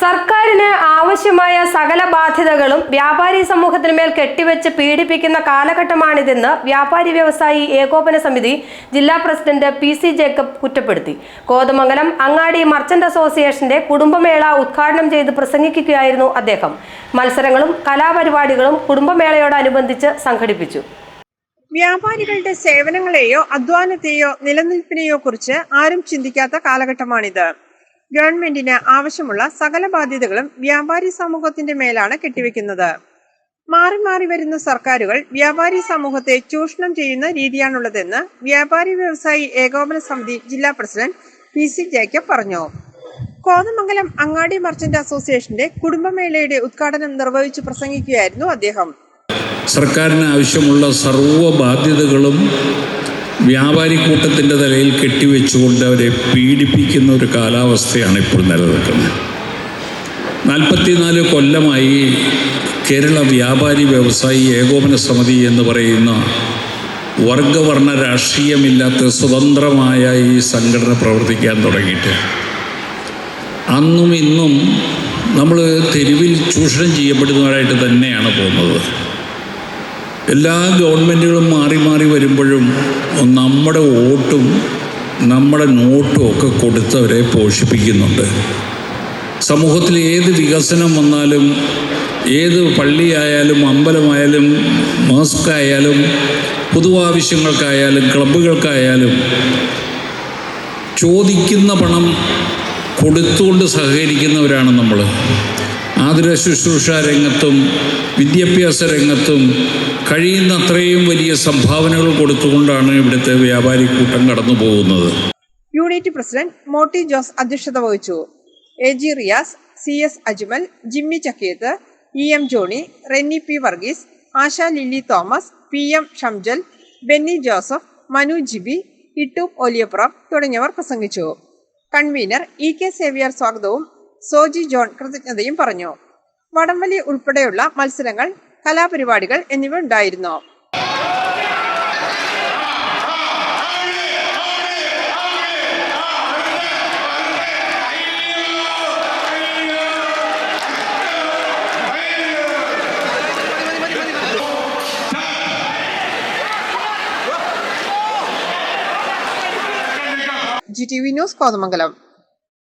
സർക്കാരിന് ആവശ്യമായ സകല ബാധ്യതകളും വ്യാപാരി സമൂഹത്തിനുമേൽ കെട്ടിവെച്ച് പീഡിപ്പിക്കുന്ന കാലഘട്ടമാണിതെന്ന് വ്യാപാരി വ്യവസായി ഏകോപന സമിതി ജില്ലാ പ്രസിഡന്റ് പി സി ജേക്കബ് കുറ്റപ്പെടുത്തി. കോതമംഗലം അങ്ങാടി മർച്ചന്റ് അസോസിയേഷന്റെ കുടുംബമേള ഉദ്ഘാടനം ചെയ്ത് പ്രസംഗിക്കുകയായിരുന്നു അദ്ദേഹം. മത്സരങ്ങളും കലാപരിപാടികളും കുടുംബമേളയോടനുബന്ധിച്ച് സംഘടിപ്പിച്ചു. വ്യാപാരികളുടെ സേവനങ്ങളെയോ അധ്വാനത്തെയോ നിലനിൽപ്പിനെയോ കുറിച്ച് ആരും ചിന്തിക്കാത്ത കാലഘട്ടമാണിത്. ഗവൺമെന്റിന് ആവശ്യമുള്ള സകല ബാധ്യതകളും വ്യാപാരി സമൂഹത്തിന്റെ മേലാണ് കെട്ടിവെക്കുന്നത്. മാറി മാറി വരുന്ന സർക്കാരുകൾ വ്യാപാരി സമൂഹത്തെ ചൂഷണം ചെയ്യുന്ന രീതിയാണുള്ളതെന്ന് വ്യാപാരി വ്യവസായി ഏകോപന സമിതി ജില്ലാ പ്രസിഡന്റ് പി സി ജേക്കബ് പറഞ്ഞു. കോതമംഗലം അങ്ങാടി മർച്ചന്റ് അസോസിയേഷന്റെ കുടുംബമേളയുടെ ഉദ്ഘാടനം നിർവഹിച്ചു പ്രസംഗിക്കുകയായിരുന്നു അദ്ദേഹം. സർക്കാരിന് ആവശ്യമുള്ള സർവ ബാധ്യതകളും വ്യാപാരി കൂട്ടത്തിന്റെ തലയിൽ കെട്ടിവെച്ചുകൊണ്ട് അവരെ പീഡിപ്പിക്കുന്ന ഒരു കാലാവസ്ഥയാണ് ഇപ്പോൾ നിലനിൽക്കുന്നത്. നാൽപ്പത്തിനാല് കൊല്ലമായി കേരള വ്യാപാരി വ്യവസായി ഏകോപന സമിതി എന്ന് പറയുന്ന വർഗവർണ രാഷ്ട്രീയമില്ലാത്ത സ്വതന്ത്രമായ ഈ സംഘടന പ്രവർത്തിക്കാൻ തുടങ്ങിയിട്ട്. അന്നും ഇന്നും നമ്മൾ തെരുവിൽ ചൂഷണം ചെയ്യപ്പെടുന്നവരായിട്ട് തന്നെയാണ് പോകുന്നത്. എല്ലാ ഗവൺമെന്റുകളും മാറി മാറി വരുമ്പോഴും നമ്മുടെ വോട്ടും നമ്മുടെ നോട്ടും ഒക്കെ കൊടുത്തവരെ പോഷിപ്പിക്കുന്നുണ്ട്. സമൂഹത്തിൽ ഏത് വികസനം വന്നാലും ഏത് പള്ളിയായാലും അമ്പലമായാലും മോസ്കായാലും പൊതുവാവശ്യങ്ങൾക്കായാലും ക്ലബ്ബുകൾക്കായാലും ചോദിക്കുന്ന പണം കൊടുത്തുകൊണ്ട് സഹകരിക്കുന്നവരാണ് നമ്മൾ ആതുര ശുശ്രൂഷ രംഗത്തും വിദ്യാഭ്യാസ രംഗത്തും കഴിയുന്നത്രയും വലിയ സംഭാവനകൾ കൊടുത്തുകൊണ്ടാണ് ഇവിടുത്തെ വ്യാപാരി കൂട്ടം കടന്നു പോകുന്നത്. യൂണിറ്റ് പ്രസിഡന്റ് മോട്ടി ജോസ് അധ്യക്ഷത വഹിച്ചു. A G Riyas C S Ajmal Jimmy Chakkiyath E M Johny Renny P Varghese Asha Lilly Thomas P M Shamjal Benny Joseph Manu Jibi Ittu Oliyappuram തുടങ്ങിയവർ പ്രസംഗിച്ചു. കൺവീനർ ഇ കെ സേവിയർ സ്വാഗതവും സോജി John കൃതജ്ഞതയും പറഞ്ഞു. വടംവലി ഉൾപ്പെടെയുള്ള മത്സരങ്ങൾ കലാപരിപാടികൾ എന്നിവ ഉണ്ടായിരുന്നു. G T V news Kothamangalam.